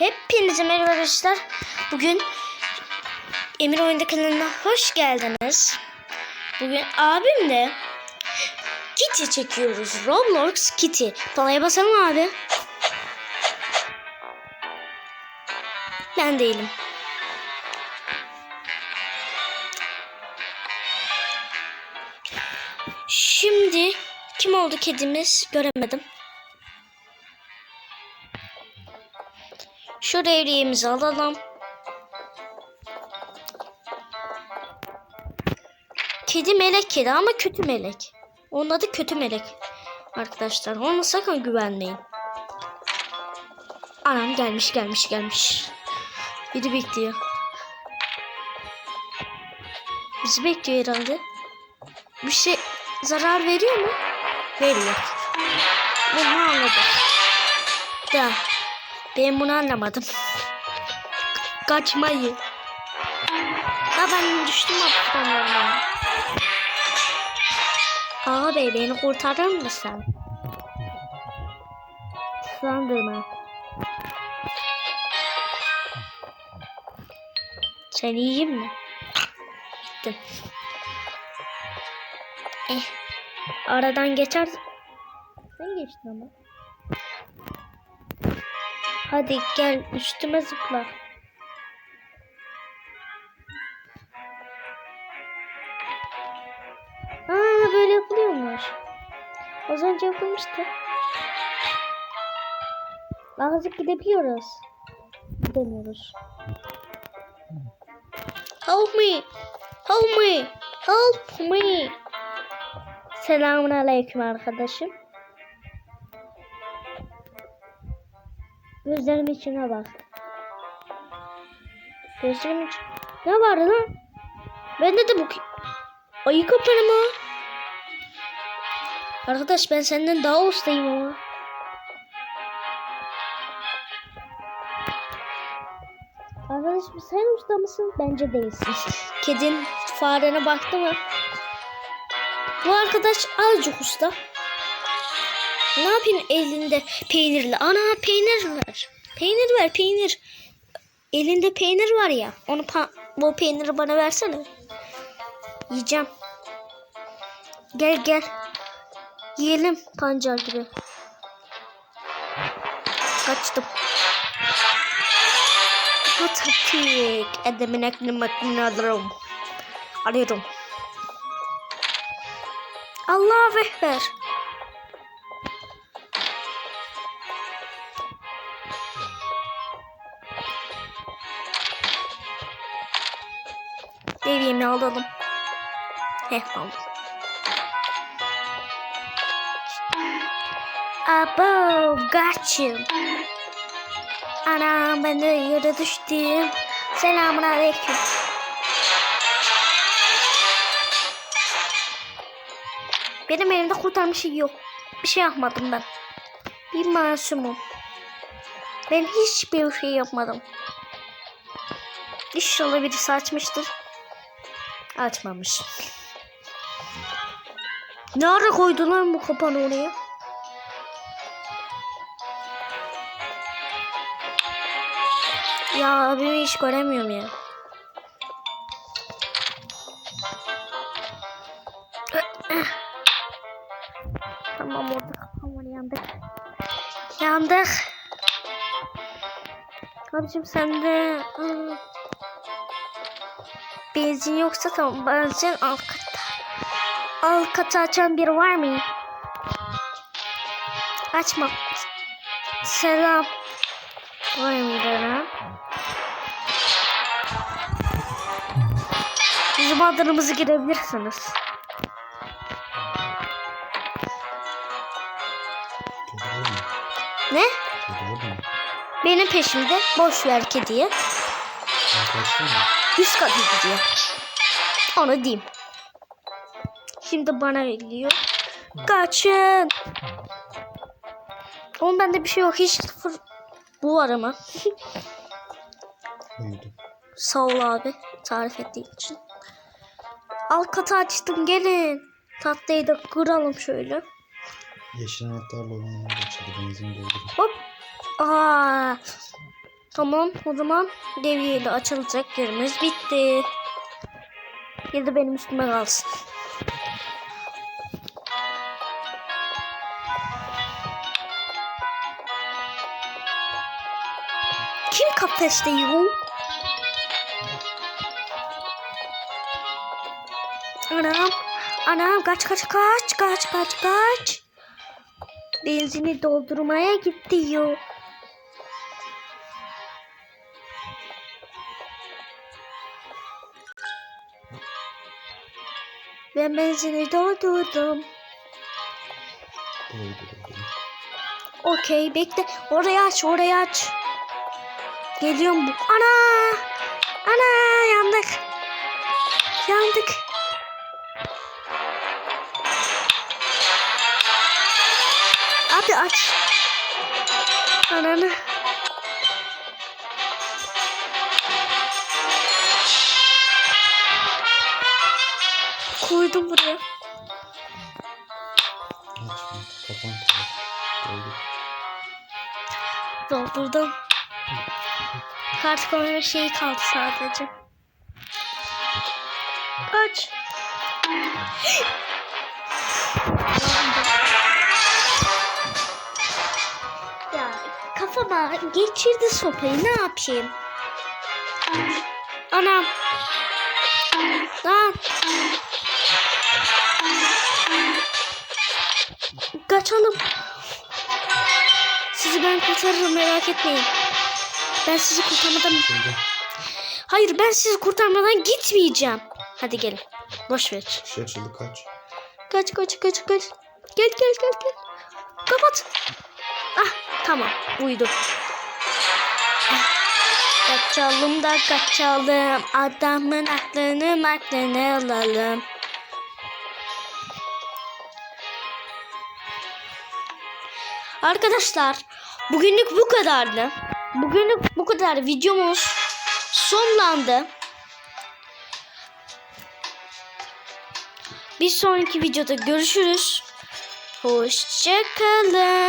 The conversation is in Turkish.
Hepinize merhaba arkadaşlar. Bugün Emir Oyunda kanalına hoş geldiniz. Bugün abimle Kitty çekiyoruz. Roblox Kitty. Palaya basalım abi. Ben değilim. Şimdi kim oldu kedimiz göremedim. Şu devriyemizi alalım. Kedi melek kedi ama kötü melek. Onun adı kötü melek. Arkadaşlar ona sakın güvenmeyin. Anam gelmiş gelmiş gelmiş. Biri bekliyor. Bizi bekliyor herhalde. Bir şey zarar veriyor mu? Veriyor. Bunu anladım. Da. Ben bunu anlamadım. Kaçmayı. Ha ben düştüm aptallarına. Abi beni kurtarır mısın? Sandırma. Sen iyiyim mi? Gittim. Eh. Aradan geçer. Sen geçtin ama. Hadi gel üstüme zıpla. Aa böyle yapılıyormuş. Az önce yapılmıştı. Azıcık gidebiliyoruz. Gidemiyoruz. Help me. Help me. Help me. Selamun aleyküm arkadaşım. Gözlerim içine bak. Gözlerim için... Ne vardı lan? Bende de bu... ki- Ayı kapanı mı? Arkadaş ben senden daha ustayım ama. Arkadaş sen usta mısın? Bence değilsin. Kedin farene baktı mı? Bu arkadaş azıcık usta. Ne yapayım elinde peynirli? Ana peynir ver. Peynir ver peynir. Elinde peynir var ya. Onu bu peyniri bana versene. Yiyeceğim. Gel gel. Yiyelim pancar gibi. Kaçtım. Patakik. Edemin aklım aklını alırım. Arıyorum. Allahu Ekber. Devriyemi alalım. Heh aldım. Abo kaçım. Anam ben de yere düştüm. Selamun aleyküm. Benim elimde kurtarmış şey yok. Bir şey yapmadım ben. Bir masumum. Ben hiçbir şey yapmadım. İnşallah birisi açmıştır. Açmamış. Ne ara koydular bu kapanı oraya? Ya abimi hiç göremiyorum ya. Tamam orada kafam var yandık. Yandık. Abicim sende ıı, benzin yoksa tamam benzin al kata. Al kata açan biri var mı? Açma. Selam. Var mı Bizim adlarımızı girebilirsiniz. Ne? Benim peşimde boş ver kediye. Mı? Üst kata gidiyor. Onu diyeyim. Şimdi bana geliyor. Kaçın. Oğlum bende bir şey yok. Hiç sıfır. Bu var ama. Sağ ol abi. Tarif ettiğin için. Alt katı açtım gelin. Tatlıyı da kıralım şöyle. Yeşil anahtarla olan yere geçirdi. Benzin doldurun. Hop. Aa. Tamam o zaman devriyeyle açılacak yerimiz bitti. Bir de benim üstüme kalsın. Kim kafeste yok? Anam, anam kaç kaç kaç kaç kaç kaç. Benzini doldurmaya gitti yo. Ben benzini doldurdum. Okey bekle. Orayı aç orayı aç. Geliyorum bu. Ana! Ana yandık. Yandık. Abi aç. Ananı. Koydum buraya. Kapan. Doldurdum. Kart koyma şeyi kaldı sadece. Aç. ya kafama geçirdi sopayı ne yapayım? Anam. Lan. Kaçalım. Sizi ben kurtarırım merak etmeyin. Ben sizi kurtarmadan... Şimdi Hayır ben sizi kurtarmadan gitmeyeceğim. Hadi gelin. Boş ver. açıldı kaç. Kaç kaç kaç kaç. Gel gel gel gel. Kapat. Ah tamam uydu. Ah, Kaçalım da kaçalım. Adamın aklını aklını alalım. Arkadaşlar bugünlük bu kadardı. Bugünlük bu kadar videomuz sonlandı. Bir sonraki videoda görüşürüz. Hoşçakalın.